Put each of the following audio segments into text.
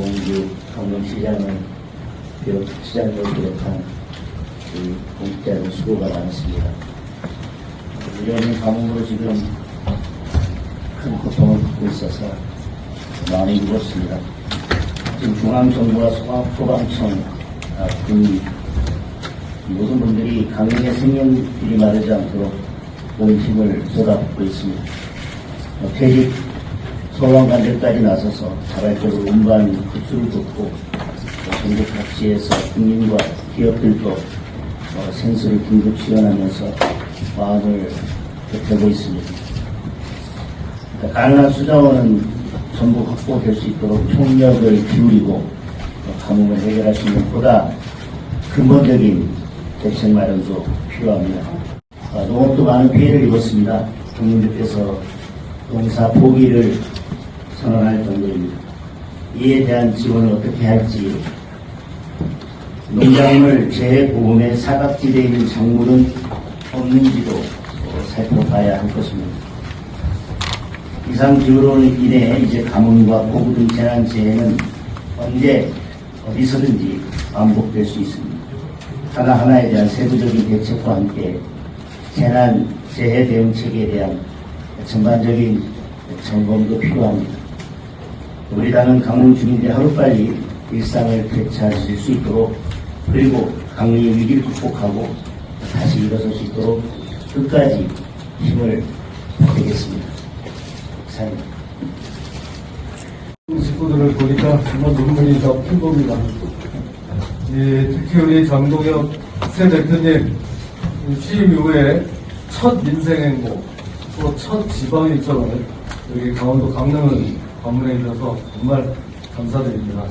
이봉규 강릉시장을 비롯 시장을 비롯한 그 공직자들 수고가 많습니다. 이런 가뭄으로 지금 큰 고통을 받고 있어서 마음이 무겁습니다. 지금 중앙정부와 소방, 소방청, 아, 군 모든 분들이 강릉의 생명줄이 마르지 않도록 온 힘을 쏟아붓고 있습니다. 어, 퇴직 소방관들까지 나서서 자발적으로 운반 급수를 돕고 어, 전국 각지에서 국민과 기업들도 어, 생수를 긴급 지원하면서 마음을 펴고 있습니다. 그러니까 가능한 수자원은 전부 확보될 수 있도록 총력을 기울이고 어, 가뭄을 해결할 수 있는 보다 근본적인 대책 마련도 필요합니다. 아, 농업도 많은 피해를 입었습니다. 국민들께서 농사 포기를 선언할 정도입니다. 이에 대한 지원을 어떻게 할지 농작물 재보험의 사각지대에 있는 작물은 없는지도 어, 살펴봐야 할 것입니다. 이상 기후로 인해 이제 가뭄과 폭우 등 재난 재해는 언제 어디서든지 반복될 수 있습니다. 하나하나에 대한 세부적인 대책과 함께 재난 재해 대응책에 대한 전반적인 점검도 필요합니다. 우리 당은 강릉 주민들이 하루빨리 일상을 되찾을 수 있도록 그리고 강릉의 위기를 극복하고 다시 일어설 수 있도록 끝까지 힘을 보태겠습니다. 감사합니다. 식구들을 보니까 정말 눈물이 더 핀겁니다. 예, 특히 우리 장동혁 새 대표님 취임 이후에 첫 민생행보, 또 첫 지방일정을 여기 강원도 강릉을 방문해 주셔서 정말 감사드립니다.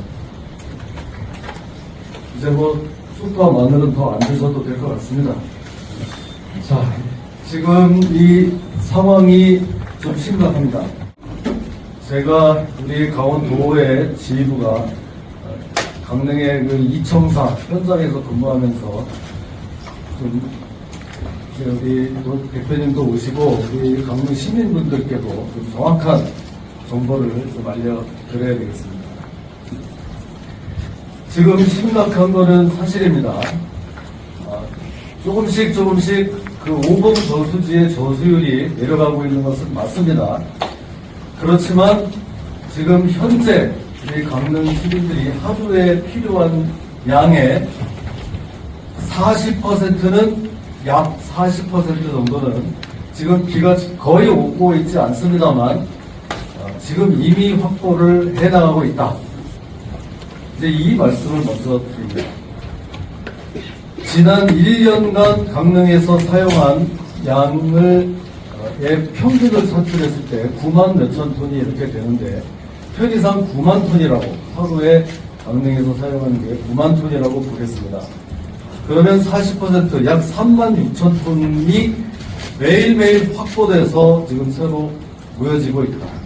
이제 뭐 쑥과 마늘은 더 안 드셔도 될 것 같습니다. 자, 지금 이 상황이 좀 심각합니다. 제가 우리 강원도의 지휘부가 강릉의 그 이청사 현장에서 근무하면서 좀 우리 또 대표님도 오시고 우리 강릉 시민분들께도 좀 정확한 정보를 좀 알려드려야 되겠습니다. 지금 심각한 거는 사실입니다. 아, 조금씩 조금씩 그 오봉 저수지의 저수율이 내려가고 있는 것은 맞습니다. 그렇지만 지금 현재 우리 강릉 시민들이 하루에 필요한 양의 40%는 약 40% 정도는 지금 비가 거의 오고 있지 않습니다만 어, 지금 이미 확보를 해나가고 있다. 이제 이 말씀을 먼저 드립니다. 지난 1년간 강릉에서 사용한 양을 어, 의 평균을 산출했을 때 9만 몇천 톤이 이렇게 되는데 편의상 9만 톤이라고 하루에 강릉에서 사용하는 게 9만 톤이라고 보겠습니다. 그러면 40%약 3만 6천 톤이 매일매일 확보돼서 지금 새로 모여지고 있다.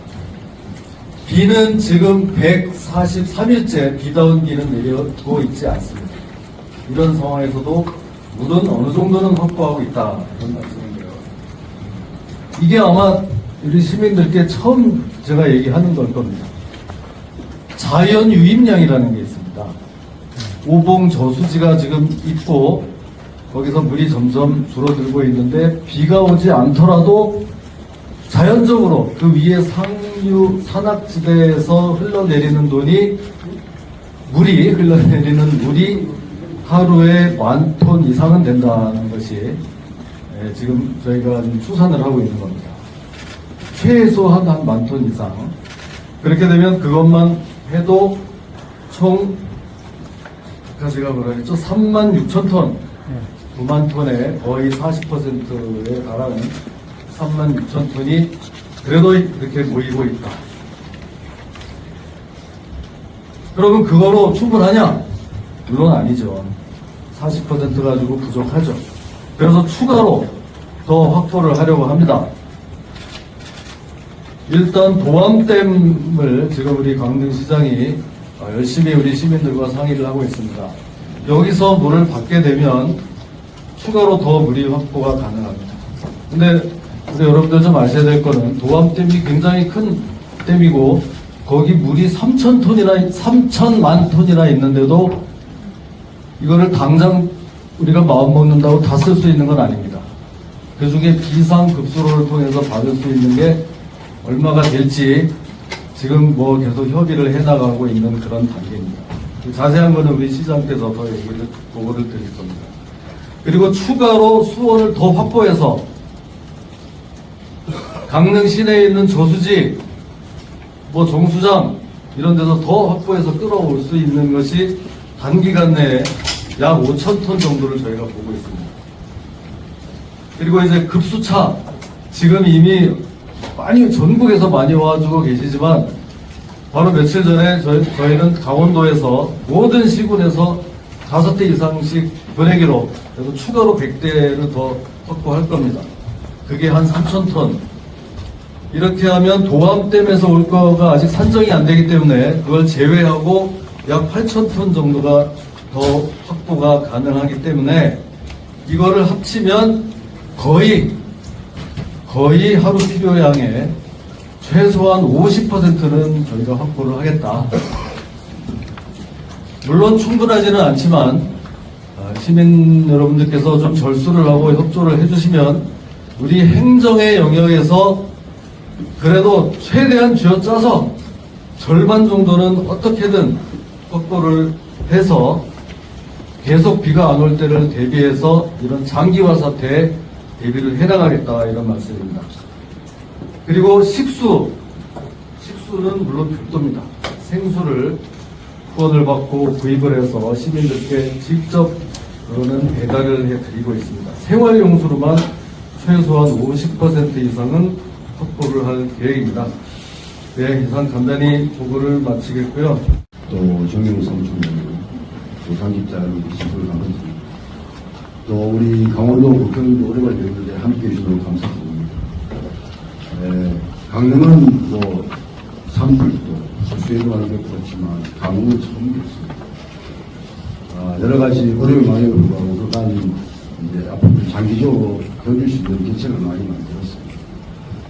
비는 지금 143일째 비다운 비는 내리고 있지 않습니다. 이런 상황에서도 물은 어느 정도는 확보하고 있다. 이런 말씀인데요. 이게 아마 우리 시민들께 처음 제가 얘기하는 걸 겁니다. 자연 유입량이라는 게 있습니다. 오봉 저수지가 지금 있고 거기서 물이 점점 줄어들고 있는데 비가 오지 않더라도 자연적으로 그 위에 상류 산악지대에서 흘러내리는 돈이 물이 흘러내리는 물이 하루에 만 톤 이상은 된다는 것이 예, 지금 저희가 추산을 하고 있는 겁니다. 최소한 한 만 톤 이상. 그렇게 되면 그것만 해도 총 아까 제가 뭐라 했죠? 3만 6천 톤. 9만 톤의 거의 40%에 달하는 3만 6천 톤이 그래도 이렇게 모이고 있다. 그러면 그거로 충분하냐? 물론 아니죠. 40% 가지고 부족하죠. 그래서 추가로 더 확보를 하려고 합니다. 일단 도암댐을 지금 우리 강릉시장이 어, 열심히 우리 시민들과 상의를 하고 있습니다. 여기서 물을 받게 되면 추가로 더 물이 확보가 가능합니다. 근데 우리 여러분들 좀 아셔야 될 거는 도암댐이 굉장히 큰 댐이고 거기 물이 3천 톤이나 3천만 톤이나 있는데도 이거를 당장 우리가 마음 먹는다고 다 쓸 수 있는 건 아닙니다. 그 중에 비상급수로를 통해서 받을 수 있는 게 얼마가 될지 지금 뭐 계속 협의를 해나가고 있는 그런 단계입니다. 그 자세한 거는 우리 시장께서 더 얘기를, 보고를 드릴 겁니다. 그리고 추가로 수원을 더 확보해서 강릉 시내에 있는 저수지, 뭐 정수장 이런 데서 더 확보해서 끌어올 수 있는 것이 단기간 내에 약 5천 톤 정도를 저희가 보고 있습니다. 그리고 이제 급수차 지금 이미 많이 전국에서 많이 와주고 계시지만 바로 며칠 전에 저희, 저희는 강원도에서 모든 시군에서 다섯 대 이상씩 보내기로 그래서 추가로 100대를 더 확보할 겁니다. 그게 한 3천 톤. 이렇게 하면 도암댐에서 올 거가 아직 산정이 안 되기 때문에 그걸 제외하고 약 8천 톤 정도가 더 확보가 가능하기 때문에 이거를 합치면 거의 거의 하루 필요량의 최소한 50%는 저희가 확보를 하겠다. 물론 충분하지는 않지만 아, 시민 여러분들께서 좀 절수를 하고 협조를 해주시면 우리 행정의 영역에서 그래도 최대한 쥐어짜서 절반 정도는 어떻게든 확보를 해서 계속 비가 안 올 때를 대비해서 이런 장기화 사태에 대비를 해나가겠다 이런 말씀입니다. 그리고 식수, 식수는 물론 별도입니다. 생수를 후원을 받고 구입을 해서 시민들께 직접 그거는 배달을 해드리고 있습니다. 생활용수로만 최소한 50% 이상은 확보를 할 계획입니다. 네, 이상 간단히 보고를 마치겠고요. 또 정영성 총장님, 시설 감사드립니다. 또 우리 강원도 국회의원도 오래걸 됐는데 함께 해주셔서 감사드립니다. 에, 강릉은 뭐 산불도 하는 게 그렇지만 강릉은 처음이었습니다. 아, 여러 가지 어려움이 많이 불구하고 그간 이제 앞으로 장기적으로 견딜 수 있는 대책을 많이 만들었습니다.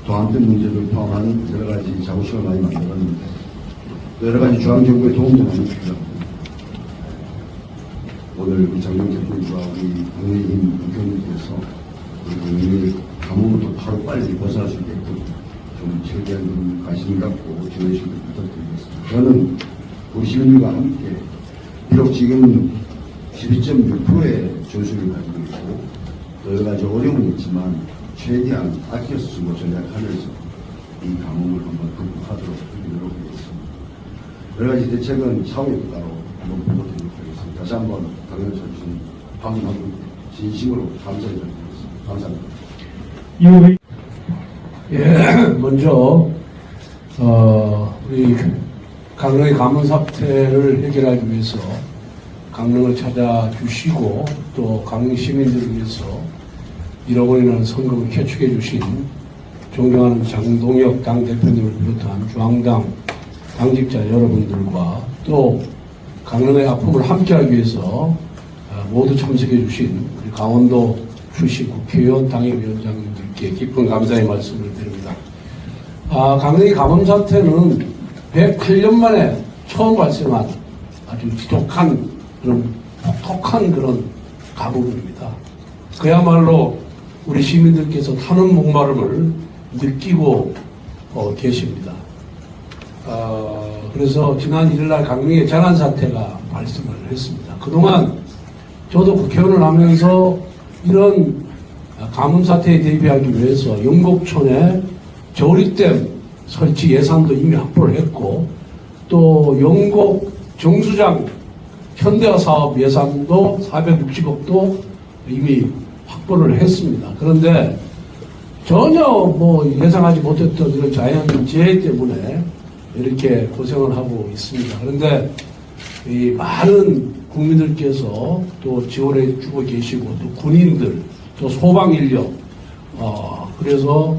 도안된 문제를 포함한 여러 가지 자구식을 많이 만들었는데 또 여러 가지 중앙정부의 도움도 많이 필요합니다. 오늘 우리 장경 대표님과 우리 국민의힘 국회의원님께서 우리 국민의 가뭄부터 바로 빨리 벗어날 수 있게끔 좀 최대한 좀 관심 갖고 지원해 주시길 부탁드리겠습니다. 저는 우리 시민들과 함께 비록 지금 12.6%의 조수를 가지고 있고 또 여러 가지 어려움은 있지만 최대한 아껴서 쓰고 전략하면서 이 가뭄을 한번 극복하도록 노력하겠습니다. 여러 가지 대책은 차후에 따로 한번 보고드리도록 하겠습니다. 다시 한번 강연을 쳐주신 방문하고 진심으로 감사드리겠습니다. 감사합니다. 예, 먼저 어, 우리 강릉의 가뭄 사태를 해결하기 위해서 강릉을 찾아주시고 또 강릉 시민들을 위해서 1억 원이라는 성금을 캐축해 주신 존경하는 장동혁 당 대표님을 비롯한 중앙당 당직자 여러분들과 또 강릉의 아픔을 함께하기 위해서 어, 모두 참석해 주신 우리 강원도 출신 국회의원 당협위원장님들께 깊은 감사의 말씀을 드립니다. 아, 강릉의 가뭄 사태는 108년 만에 처음 발생한 아주 지독한 그런 독한 그런 가뭄입니다. 그야말로 우리 시민들께서 타는 목마름을 느끼고 어, 계십니다. 어, 그래서 지난 1일날 강릉에 재난 사태가 발생을 했습니다. 그동안 저도 국회의원을 하면서 이런 가뭄 사태에 대비하기 위해서 영곡촌에 저우리댐 설치 예산도 이미 확보를 했고 또 영곡 정수장 현대화 사업 예산도 460억도 이미 확보를 했습니다. 그런데 전혀 뭐 예상하지 못했던 이런 자연 재해 때문에 이렇게 고생을 하고 있습니다. 그런데 이 많은 국민들께서 또 지원해 주고 계시고 또 군인들 또 소방 인력 어 그래서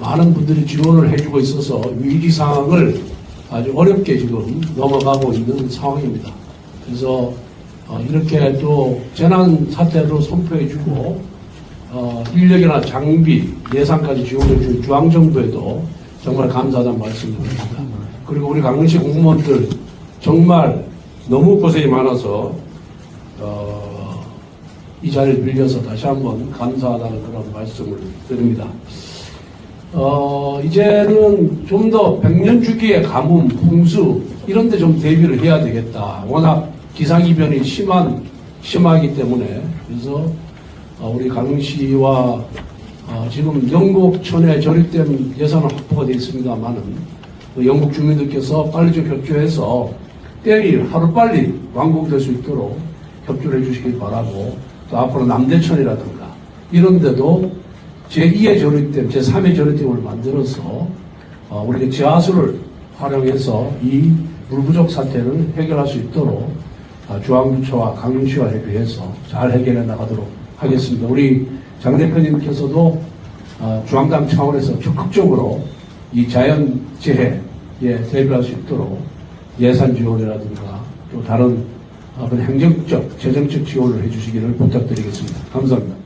많은 분들이 지원을 해주고 있어서 위기 상황을 아주 어렵게 지금 넘어가고 있는 상황입니다. 그래서 어, 이렇게 또 재난 사태로 선포해주고 어, 인력이나 장비 예산까지 지원해 준 중앙정부에도 정말 감사하다는 말씀을 드립니다. 그리고 우리 강릉시 공무원들 정말 너무 고생이 많아서 어, 이 자리를 빌려서 다시 한번 감사하다는 그런 말씀을 드립니다. 어, 이제는 좀더 백년 주기의 가뭄, 홍수 이런 데 좀 대비를 해야 되겠다. 워낙 기상이변이 심한 심하기 때문에 그래서 어, 우리 강릉시와 어, 지금 영국천에 조립된 예산은 확보가 되어 있습니다만은 그 영국 주민들께서 빨리 좀 협조해서 때리 하루 빨리 완공될 수 있도록 협조를 해주시길 바라고 또 앞으로 남대천이라든가 이런 데도 제2의 조립댐, 제3의 조립댐을 만들어서 어, 우리가 지하수를 활용해서 이 물 부족 사태를 해결할 수 있도록 어, 중앙부처와 강릉시와 협의해서 잘 해결해 나가도록 하겠습니다. 우리 장 대표님께서도 어, 중앙당 차원에서 적극적으로 이 자연재해에 대비할 수 있도록 예산 지원이라든가 또 다른 어, 그런 행정적, 재정적 지원을 해주시기를 부탁드리겠습니다. 감사합니다.